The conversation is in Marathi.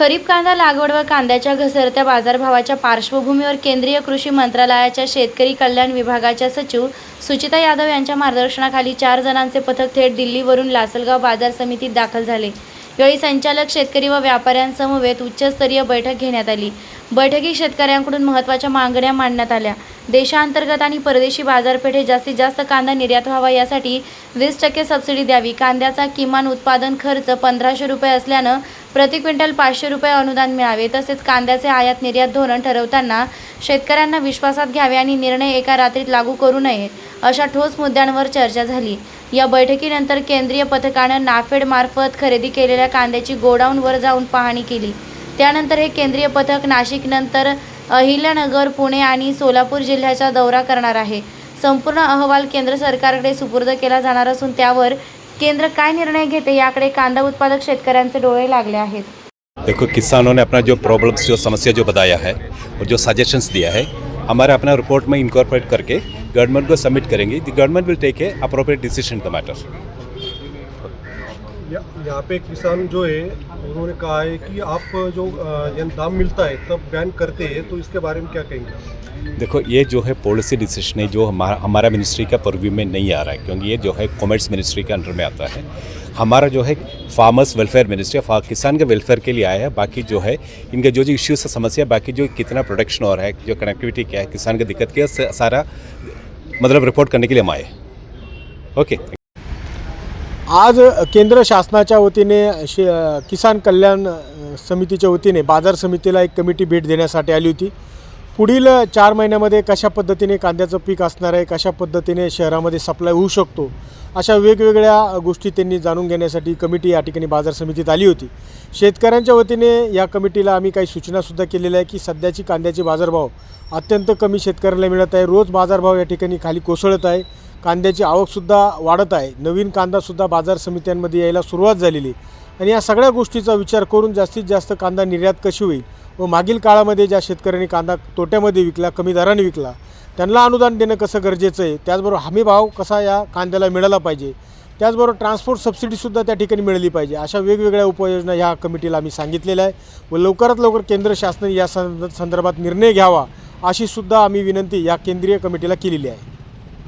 खरीप कांदा लागवड व कांद्याच्या घसरत्या बाजारभावाच्या पार्श्वभूमीवर केंद्रीय कृषी मंत्रालयाच्या शेतकरी कल्याण विभागाच्या सचिव सुचिता यादव यांच्या मार्गदर्शनाखाली चार जणांचे पथक थेट दिल्लीवरून लासलगाव बाजार समितीत दाखल झाले. यावेळी संचालक शेतकरी व व्यापाऱ्यांसमवेत उच्चस्तरीय बैठक घेण्यात आली. बैठकीत शेतकऱ्यांकडून महत्त्वाच्या मागण्या मांडण्यात आल्या. देशांतर्गत आणि परदेशी बाजारपेठेत जास्तीत जास्त कांदा निर्यात व्हावा यासाठी वीस टक्के सबसिडी द्यावी. कांद्याचा किमान उत्पादन खर्च पंधराशे रुपये असल्यानं प्रति क्विंटल पाचशे रुपये अनुदान मिळावे. तसेच कांद्याचे आयात निर्यात धोरण ठरवताना शेतकऱ्यांना विश्वासात घ्यावे आणि निर्णय एका रात्रीत लागू करू नये अशा ठोस मुद्द्यांवर चर्चा झाली. या बैठकीनंतर केंद्रीय पथकानं नाफेडमार्फत खरेदी केलेल्या कांद्याची गोडाऊनवर जाऊन पाहणी केली. त्यानंतर हे केंद्रीय पथक नाशिकनंतर अहिल्यानगर पुणे आणि सोलापूर जिल्ह्याचा दौरा करणार आहे. संपूर्ण अहवाल केंद्र सरकारकडे सुपूर्द केला जाणार असून त्यावर केंद्र काय निर्णय घेते याकडे कांदा उत्पादक शेतकऱ्यांचे डोळे लागले आहेत. देखो किसानों ने अपना जो प्रॉब्लम्स जो समस्या जो बताया है और जो सजेशंस दिया है हमारे अपना रिपोर्ट में इनकॉर्पोरेट करके गवर्नमेंट को सबमिट करेंगे। The government will take a appropriate decision the matter यहाँ पे किसान जो है, उन्होंने कहा है कि आप जो दाम मिलता है, तब बैन करते हैं तो इसके बारे में क्या कहेंगे देखो, ये जो है पॉलिसी डिसीज़न है, जो हमारा हमारा मिनिस्ट्री का परव्यू में नहीं आ रहा है, क्योंकि ये जो है कॉमर्स मिनिस्ट्री के अंडर में आता है। हमारा जो है फार्मर्स वेलफेयर मिनिस्ट्री किसान के वेलफेयर के लिए आया है, बाकी जो है, इनके जो जो इश्यूज़ समस्या, बाकी जो कितना प्रोडक्शन हो रहा है, जो कनेक्टिविटी क्या है, किसान की दिक्कत क्या है सारा मतलब रिपोर्ट करने के लिए हम आए। ओके आज केंद्र शासनाच्या वतीने शे किसान कल्याण समितीच्या वतीने बाजार समितीला एक कमिटी भेट देण्यासाठी आली होती. पुढील चार महिन्यामध्ये कशा पद्धतीने कांद्याचं पीक असणार आहे कशा पद्धतीने शहरामध्ये सप्लाय होऊ शकतो अशा वेगवेगळ्या गोष्टी त्यांनी जाणून घेण्यासाठी कमिटी या ठिकाणी बाजार समितीत आली होती. शेतकऱ्यांच्या वतीने या कमिटीला आम्ही काही सूचनासुद्धा केलेल्या आहे की सध्याची कांद्याचे बाजारभाव अत्यंत कमी शेतकऱ्याला मिळत आहे. रोज बाजारभाव या ठिकाणी खाली कोसळत आहे. कांद्याची आवकसुद्धा वाढत आहे. नवीन कांदासुद्धा बाजार समित्यांमध्ये यायला सुरुवात झालेली आणि या सगळ्या गोष्टीचा विचार करून जास्तीत जास्त कांदा निर्यात कशी होईल व मागील काळामध्ये ज्या शेतकऱ्यांनी कांदा तोट्यामध्ये विकला कमी दराने विकला त्यांना अनुदान देणं कसं गरजेचं आहे? त्याचबरोबर हमी भाव कसा या कांद्याला मिळाला पाहिजे? त्याचबरोबर ट्रान्सपोर्ट सबसिडीसुद्धा त्या ठिकाणी मिळाली पाहिजे. अशा वेगवेगळ्या उपाययोजना ह्या कमिटीला आम्ही सांगितलेल्या आहे व लवकरात लवकर केंद्र शासनाने या संदर्भात निर्णय घ्यावा अशी सुद्धा आम्ही विनंती या केंद्रीय कमिटीला केलेली आहे.